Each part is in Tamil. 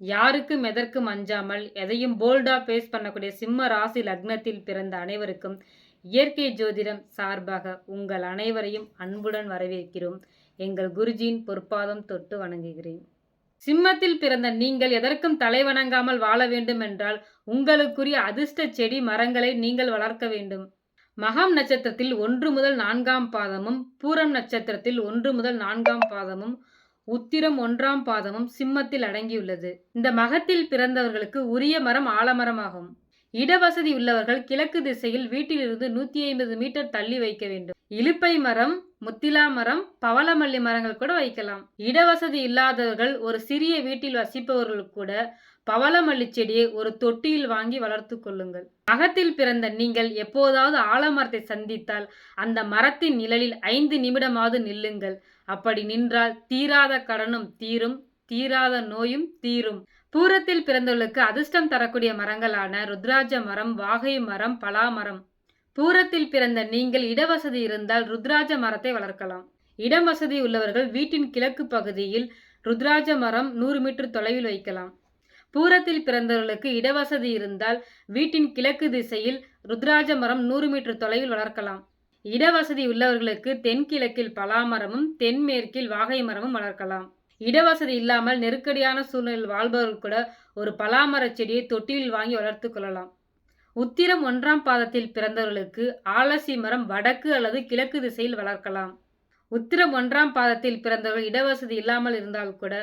யாருக்கும் எதற்கும் அஞ்சாமல் எதையும் போல்டா பேஸ் பண்ணக்கூடிய சிம்ம ராசி லக்னத்தில் பிறந்த அனைவருக்கும் இயற்கை ஜோதிடம் சார்பாக உங்கள் அனைவரையும் அன்புடன் வரவேற்கிறோம். எங்கள் குருஜியின் பொற்பாதம் தொட்டு வணங்குகிறேன். சிம்மத்தில் பிறந்த நீங்கள் எதற்கும் தலைவணங்காமல் வாழ வேண்டும் என்றால் உங்களுக்குரிய அதிர்ஷ்ட செடி மரங்களை நீங்கள் வளர்க்க வேண்டும். மகம் நட்சத்திரத்தில் ஒன்று முதல் நான்காம் பாதமும் பூரம் நட்சத்திரத்தில் ஒன்று முதல் நான்காம் பாதமும் உத்திரம் ஒன்றாம் பாதமும் சிம்மத்தில் அடங்கியுள்ளது. இந்த மகத்தில் பிறந்தவர்களுக்கு உரிய மரம் ஆலமரமாகும். இடவசதி உள்ளவர்கள் கிழக்கு திசையில் வீட்டிலிருந்து நூத்தி ஐம்பது மீட்டர் தள்ளி வைக்க வேண்டும். இலுப்பை மரம் முத்திலா மரம் பவளமல்லி மரங்கள் கூட வைக்கலாம். இடவசதி இல்லாதவர்கள் ஒரு சிறிய வீட்டில் வசிப்பவர்கள் கூட பவளமல்லி செடியை ஒரு தொட்டியில் வாங்கி வளர்த்து கொள்ளுங்கள். அகத்தில் பிறந்த நீங்கள் எப்போதாவது ஆலமரத்தை சந்தித்தால் அந்த மரத்தின் நிழலில் ஐந்து நிமிடமாவது நில்லுங்கள். அப்படி நின்றால் தீராத கடனும் தீரும் தீராத நோயும் தீரும். பூரத்தில் பிறந்தவர்களுக்கு அதிர்ஷ்டம் தரக்கூடிய மரங்களான ருத்ராஜ மரம் வாகை மரம் பலா மரம் பூரத்தில் பிறந்த நீங்கள் இடவசதி இருந்தால் ருத்ராஜ மரத்தை வளர்க்கலாம். இடம் வசதி உள்ளவர்கள் வீட்டின் கிழக்கு பகுதியில் ருத்ராஜ மரம் நூறு மீட்டர் தொலைவில் வைக்கலாம். பூரத்தில் பிறந்தவர்களுக்கு இடவசதி இருந்தால் வீட்டின் கிழக்கு திசையில் ருத்ராஜ மரம் நூறு மீட்டர் தொலைவில் வளர்க்கலாம். இடவசதி உள்ளவர்களுக்கு தென்கிழக்கில் பலாமரமும் தென்மேற்கில் வாகை மரமும் வளர்க்கலாம். இடவசதி இல்லாமல் நெருக்கடியான சூழ்நிலையில் வாழ்பவர்கள் கூட ஒரு பலாமர செடியை தொட்டியில் வாங்கி வளர்த்து கொள்ளலாம். உத்திரம் ஒன்றாம் பாதத்தில் பிறந்தவர்களுக்கு ஆலசி மரம் வடக்கு அல்லது கிழக்கு திசையில் வளர்க்கலாம். உத்திரம் ஒன்றாம் பாதத்தில் பிறந்தவர்கள் இடவசதி இல்லாமல் இருந்தால் கூட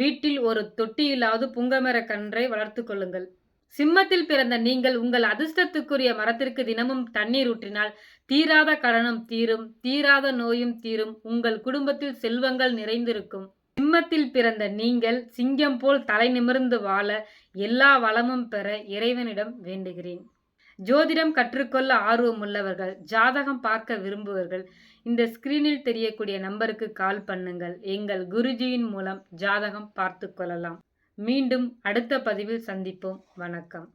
வீட்டில் ஒரு தொட்டியிலாவது புங்கமர கன்றை வளர்த்து கொள்ளுங்கள். சிம்மத்தில் பிறந்த நீங்கள் உங்கள் அதிர்ஷ்டத்துக்குரிய மரத்திற்கு தினமும் தண்ணீர் ஊற்றினால் தீராத கடனும் தீரும் தீராத நோயும் தீரும் உங்கள் குடும்பத்தில் செல்வங்கள் நிறைந்திருக்கும். சிம்மத்தில் பிறந்த நீங்கள் சிங்கம் போல் தலை நிமிர்ந்து வாழ எல்லா வளமும் பெற இறைவனிடம் வேண்டுகிறேன். ஜோதிடம் கற்றுக்கொள்ள ஆர்வம் உள்ளவர்கள் ஜாதகம் பார்க்க விரும்புவர்கள் இந்த ஸ்கிரீனில் தெரியக்கூடிய நம்பருக்கு கால் பண்ணுங்கள். எங்கள் குருஜியின் மூலம் ஜாதகம் பார்த்து கொள்ளலாம். மீண்டும் அடுத்த பதிவில் சந்திப்போம். வணக்கம்.